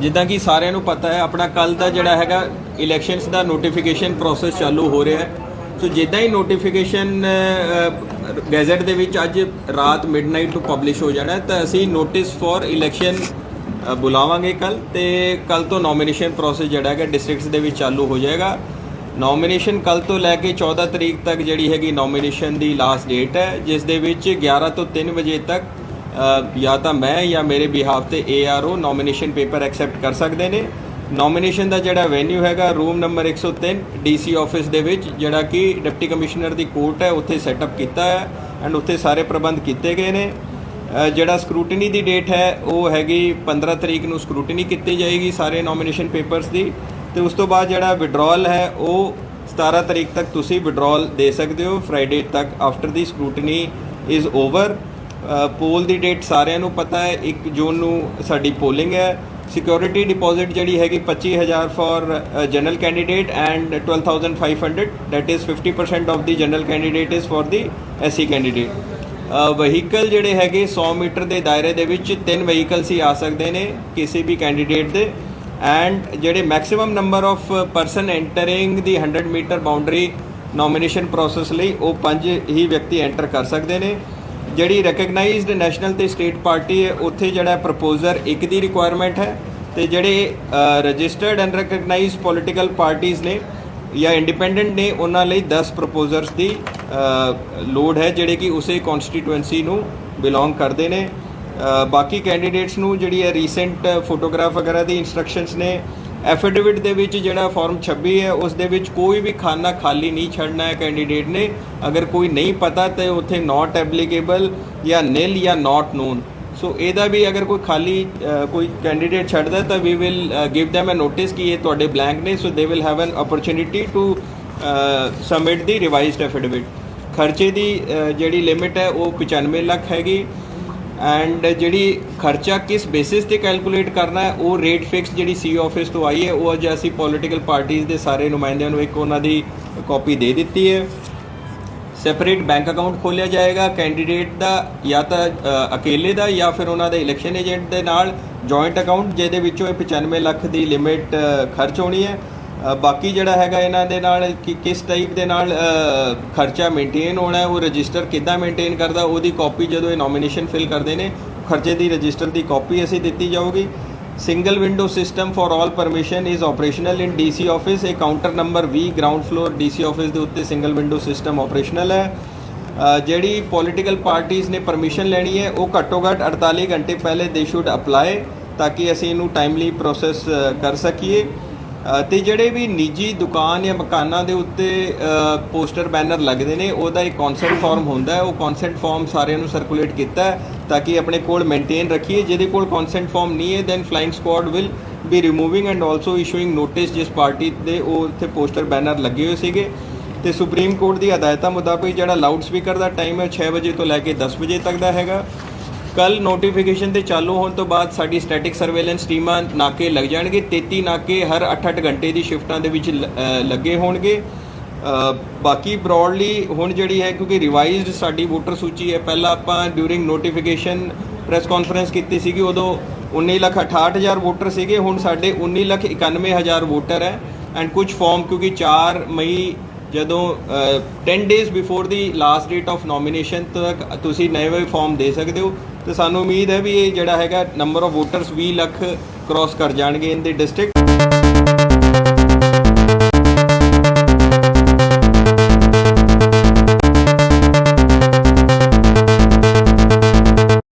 ਜਿੱਦਾਂ ਕਿ ਸਾਰਿਆਂ ਨੂੰ ਪਤਾ ਹੈ, ਆਪਣਾ ਕੱਲ ਦਾ ਜਿਹੜਾ ਹੈਗਾ ਇਲੈਕਸ਼ਨਸ ਦਾ ਨੋਟੀਫਿਕੇਸ਼ਨ ਪ੍ਰੋਸੈਸ ਚਾਲੂ ਹੋ ਰਿਹਾ ਹੈ। ਸੋ ਜਿੱਦਾਂ ਹੀ ਨੋਟੀਫਿਕੇਸ਼ਨ ਗੈਜ਼ਟ ਦੇ ਵਿੱਚ ਅੱਜ ਰਾਤ ਮਿਡਨਾਈਟ ਤੋਂ ਪਬਲਿਸ਼ ਹੋ ਜਾਣਾ ਤਾਂ ਅਸੀਂ ਨੋਟਿਸ ਫॉर ਇਲੈਕਸ਼ਨ ਬੁਲਾਵਾਂਗੇ ਕੱਲ ਤੇ ਕੱਲ ਤੋਂ ਨੋਮੀਨੇਸ਼ਨ ਪ੍ਰੋਸੈਸ ਜਿਹੜਾ ਹੈਗਾ ਡਿਸਟ੍ਰਿਕਟਸ ਦੇ ਵਿੱਚ ਚਾਲੂ ਹੋ ਜਾਏਗਾ। ਨੋਮੀਨੇਸ਼ਨ ਕੱਲ ਤੋਂ ਲੈ ਕੇ 14 ਤਰੀਕ ਤੱਕ ਜਿਹੜੀ ਹੈਗੀ ਨੋਮੀਨੇਸ਼ਨ ਦੀ ਲਾਸਟ ਡੇਟ ਹੈ, ਜਿਸ ਦੇ ਵਿੱਚ 11 ਤੋਂ 3 ਵਜੇ ਤੱਕ ਜਾਂ ਤਾਂ ਮੈਂ ਜਾਂ ਮੇਰੇ ਬਿਹਾਫ ਤੇ ਏਆਰਓ ਨੋਮੀਨੇਸ਼ਨ ਪੇਪਰ ਐਕਸੈਪਟ ਕਰ ਸਕਦੇ ਨੇ। ਨੋਮੀਨੇਸ਼ਨ ਦਾ ਜਿਹੜਾ ਵੈਨਿਊ ਹੈਗਾ ਰੂਮ ਨੰਬਰ 103 ਡੀਸੀ ਆਫਿਸ ਦੇ ਵਿੱਚ, ਜਿਹੜਾ ਕਿ ਡਿਪਟੀ ਕਮਿਸ਼ਨਰ ਦੀ ਕੋਰਟ ਹੈ, ਉੱਥੇ ਸੈਟਅਪ ਕੀਤਾ ਹੈ ਐਂਡ ਉੱਥੇ ਸਾਰੇ ਪ੍ਰਬੰਧ ਕੀਤੇ ਗਏ ਨੇ। ਜਿਹੜਾ ਸਕਰੂਟਨੀ ਦੀ ਡੇਟ ਹੈ, ਉਹ ਹੈਗੀ 15 ਤਰੀਕ ਨੂੰ ਸਕਰੂਟਨੀ ਕੀਤੀ ਜਾਏਗੀ ਸਾਰੇ ਨੋਮੀਨੇਸ਼ਨ ਪੇਪਰਸ ਦੀ। ਤੇ ਉਸ ਤੋਂ ਬਾਅਦ ਜਿਹੜਾ ਵਿਡਰਾਅਲ ਹੈ, ਉਹ 17 ਤਰੀਕ ਤੱਕ ਤੁਸੀਂ ਵਿਡਰਾਅਲ ਦੇ ਸਕਦੇ ਹੋ। ਫਰਾਈਡੇ ਤੱਕ after the scrutiny is over poll the date ਸਾਰਿਆਂ ਨੂੰ ਪਤਾ ਹੈ 1 ਜੂਨ ਨੂੰ ਸਾਡੀ ਪੋਲਿੰਗ ਹੈ। ਸਿਕਿਉਰਿਟੀ ਡਿਪੋਜ਼ਿਟ ਜਿਹੜੀ ਹੈਗੀ 25000 for general candidate and 12500 that is 50% of the general candidate is for the SC candidate vehicle ਜਿਹੜੇ ਹੈਗੇ 100 ਮੀਟਰ ਦੇ ਦਾਇਰੇ ਦੇ ਵਿੱਚ ਤਿੰਨ ਵਹੀਕਲਸ ਹੀ ਆ ਸਕਦੇ ਨੇ, ਕਿਸੇ ਵੀ ਕੈਂਡੀਡੇਟ ਦੇ। ਐਂਡ ਜਿਹੜੇ maximum number of person entering the 100 metre boundary nomination process ਲਈ, ਉਹ ਪੰਜ ਹੀ ਵਿਅਕਤੀ ਐਂਟਰ ਕਰ ਸਕਦੇ ਨੇ। ਜਿਹੜੀ ਰੈਕਗਨਾਈਜ਼ਡ ਨੈਸ਼ਨਲ ਤੇ ਸਟੇਟ ਪਾਰਟੀ ਹੈ, ਉੱਥੇ ਜਿਹੜਾ ਪ੍ਰਪੋਜ਼ਰ ਇੱਕ ਦੀ ਰਿਕੁਆਇਰਮੈਂਟ ਹੈ ਤੇ ਜਿਹੜੇ ਰਜਿਸਟਰਡ ਐਂਡ ਰੈਕਗਨਾਈਜ਼ਡ ਪੋਲੀਟੀਕਲ ਪਾਰਟੀਆਂ ਨੇ ਜਾਂ ਇੰਡੀਪੈਂਡੈਂਟ ਨੇ, ਉਹਨਾਂ ਲਈ 10 ਪ੍ਰਪੋਜ਼ਰਸ ਦੀ ਲੋਡ ਹੈ, ਜਿਹੜੇ ਕਿ ਉਸੇ ਕਨਸਟੀਟੂਐਂਸੀ ਨੂੰ ਬਿਲੋਂਗ ਕਰਦੇ ਨੇ। ਬਾਕੀ ਕੈਂਡੀਡੇਟਸ ਨੂੰ ਜਿਹੜੀ ਹੈ ਰੀਸੈਂਟ ਫੋਟੋਗ੍ਰਾਫ ਵਗੈਰਾ ਦੀ ਇਨਸਟਰਕਸ਼ਨਸ ਨੇ ਐਫੀਡੇਵਿਟ ਦੇ ਵਿੱਚ ਜਿਹੜਾ ਫਾਰਮ 26 ਹੈ, ਉਸ ਦੇ ਵਿੱਚ ਕੋਈ ਵੀ ਖਾਨਾ ਖਾਲੀ ਨਹੀਂ ਛੱਡਣਾ ਹੈ ਕੈਂਡੀਡੇਟ ਨੇ। ਅਗਰ ਕੋਈ ਨਹੀਂ ਪਤਾ ਤੇ ਉੱਥੇ ਨਾਟ ਐਪਲੀਕੇਬਲ ਜਾਂ ਨਿਲ ਜਾਂ ਨਾਟ ਨੋਨ ਸੋ ਇਹਦਾ ਵੀ ਅਗਰ ਕੋਈ ਖਾਲੀ ਕੋਈ ਕੈਂਡੀਡੇਟ ਛੱਡਦਾ ਤਾਂ ਵੀ will give them a notice ਕਿ ਇਹ ਤੁਹਾਡੇ ਬਲੈਂਕ ਨੇ। So they will have an opportunity to submit the revised affidavit ਖਰਚੇ ਦੀ ਜਿਹੜੀ ਲਿਮਿਟ ਹੈ, ਉਹ 95 ਲੱਖ ਹੈਗੀ। ਐਂਡ ਜਿਹੜੀ ਖਰਚਾ ਕਿਸ ਬੇਸਿਸ ਤੇ ਕੈਲਕੂਲੇਟ ਕਰਨਾ ਹੈ, ਉਹ ਰੇਟ ਫਿਕਸ ਜਿਹੜੀ ਸੀ ਆਫਿਸ ਤੋਂ ਆਈ ਹੈ, ਉਹ ਅੱਜ ਅਸੀਂ ਪੋਲੀਟੀਕਲ ਪਾਰਟੀਆਂ ਦੇ ਸਾਰੇ ਨੁਮਾਇੰਦਿਆਂ ਨੂੰ ਇੱਕ ਉਹਨਾਂ ਦੀ ਕਾਪੀ ਦੇ ਦਿੱਤੀ ਹੈ। ਸੈਪਰੇਟ ਬੈਂਕ ਅਕਾਊਂਟ ਖੋਲਿਆ ਜਾਏਗਾ ਕੈਂਡੀਡੇਟ ਦਾ ਜਾਂ ਤਾਂ ਅਕੇਲੇ ਦਾ ਜਾਂ ਫਿਰ ਉਹਨਾਂ ਦੇ ਇਲੈਕਸ਼ਨ ਏਜੰਟ ਦੇ ਨਾਲ ਜੁਆਇੰਟ ਅਕਾਊਂਟ ਜਿਹਦੇ ਵਿੱਚੋਂ ਇਹ 95 ਲੱਖ ਦੀ ਲਿਮਿਟ ਖਰਚ ਹੋਣੀ ਹੈ। ਬਾਕੀ ਜਿਹੜਾ ਹੈਗਾ ਇਹਨਾਂ ਦੇ ਨਾਲ ਕਿ- ਕਿਸ ਟਾਈਪ ਦੇ ਨਾਲ ਖਰਚਾ ਮੇਨਟੇਨ ਹੋਣਾ, ਉਹ ਰਜਿਸਟਰ ਕਿੱਦਾਂ ਮੇਨਟੇਨ ਕਰਦਾ, ਉਹਦੀ ਕਾਪੀ ਜਦੋਂ ਇਹ ਨੋਮੀਨੇਸ਼ਨ ਫਿਲ ਕਰਦੇ ਨੇ, ਖਰਚੇ ਦੀ ਰਜਿਸਟਰ ਦੀ ਕਾਪੀ ਅਸੀਂ ਦਿੱਤੀ ਜਾਊਗੀ। Single window system for all permission is operational in DC office ਇਹ counter number 20 ground floor DC office ਦੇ ਉੱਤੇ ਸਿੰਗਲ ਵਿੰਡੋ ਸਿਸਟਮ ਆਪਰੇਸ਼ਨਲ ਹੈ। ਜਿਹੜੀ ਪੋਲੀਟੀਕਲ ਪਾਰਟੀਆਂ ਨੇ ਪਰਮਿਸ਼ਨ ਲੈਣੀ ਹੈ, ਉਹ ਘੱਟੋ ਘੱਟ 48 ਘੰਟੇ ਪਹਿਲੇ ਦੇ ਸ਼ੁੱਡ ਅਪਲਾਈ ਤਾਂ ਕਿ ਅਸੀਂ ਇਹਨੂੰ ਟਾਈਮਲੀ ਪ੍ਰੋਸੈਸ ਕਰ ਸਕੀਏ। ਤੇ ਜਿਹੜੇ ਵੀ ਨਿੱਜੀ ਦੁਕਾਨ ਜਾਂ ਮਕਾਨਾਂ ਦੇ ਉੱਤੇ ਪੋਸਟਰ, ਬੈਨਰ ਲੱਗਦੇ ਨੇ, ਉਹਦਾ ਇੱਕ ਕਨਸੈਂਟ ਫਾਰਮ ਹੁੰਦਾ ਹੈ। ਉਹ ਕਨਸੈਂਟ ਫਾਰਮ ਸਾਰਿਆਂ ਨੂੰ ਸਰਕੂਲੇਟ ਕੀਤਾ ਹੈ ਤਾਂ ਕਿ ਆਪਣੇ ਕੋਲ ਮੇਨਟੇਨ ਰੱਖੀਏ। ਜਿਹਦੇ ਕੋਲ ਕਨਸੈਂਟ ਫਾਰਮ ਨਹੀਂ ਹੈ then flying squad will be removing and also issuing notice ਜਿਸ ਪਾਰਟੀ ਦੇ ਉਹ ਉੱਥੇ ਪੋਸਟਰ, ਬੈਨਰ ਲੱਗੇ ਹੋਏ ਸੀਗੇ। ਤੇ ਸੁਪਰੀਮ ਕੋਰਟ ਦੀ ਹਦਾਇਤਾਂ ਮੁਤਾਬਕ ਜਿਹੜਾ ਲਾਊਡ ਸਪੀਕਰ ਦਾ ਟਾਈਮ ਹੈ 6 ਵਜੇ ਤੋਂ ਲੈ ਕੇ 10 ਵਜੇ ਤੱਕ ਦਾ ਹੈਗਾ। ਕੱਲ ਨੋਟੀਫਿਕੇਸ਼ਨ ਤੇ ਚਾਲੂ ਹੋਣ ਤੋਂ ਬਾਅਦ ਸਾਡੀ ਸਟੈਟਿਕ ਸਰਵੇਲੈਂਸ ਟੀਮਾਂ ਨਾਕੇ ਲੱਗ ਜਾਣਗੇ। 33 ਨਾਕੇ ਹਰ 8-8 ਘੰਟੇ ਦੀ ਸ਼ਿਫਟਾਂ ਦੇ ਵਿੱਚ ਲ- ਲੱਗੇ ਹੋਣਗੇ। ਬਾਕੀ ਬ੍ਰੌਡਲੀ ਹੁਣ ਜਿਹੜੀ ਹੈ, ਕਿਉਂਕਿ ਰਿਵਾਈਜ਼ਡ ਸਾਡੀ ਵੋਟਰ ਸੂਚੀ ਹੈ, ਪਹਿਲਾਂ ਆਪਾਂ ਡਿਊਰਿੰਗ ਨੋਟੀਫਿਕੇਸ਼ਨ ਪ੍ਰੈਸ ਕਾਨਫਰੰਸ ਕੀਤੀ ਸੀਗੀ, ਉਦੋਂ 19 ਲੱਖ 68000 ਵੋਟਰ ਸੀਗੇ, ਹੁਣ ਸਾਡੇ 19 ਲੱਖ 91000 ਵੋਟਰ ਹੈ। ਐਂਡ ਕੁਝ ਫਾਰਮ ਕਿਉਂਕਿ 4 ਮਈ ਜਦੋਂ ਅ, 10 days before the last date of nomination ਤੱਕ ਤੁਸੀਂ ਨਵੇਂ ਨਵੇਂ ਫਾਰਮ ਦੇ ਸਕਦੇ ਹੋ ਤੇ ਸਾਨੂੰ ਉਮੀਦ ਹੈ ਵੀ ਇਹ ਜਿਹੜਾ ਹੈਗਾ number of voters 20 lakh cross ਕਰ ਜਾਣਗੇ ਇਨ ਦੀ ਡਿਸਟ੍ਰਿਕਟ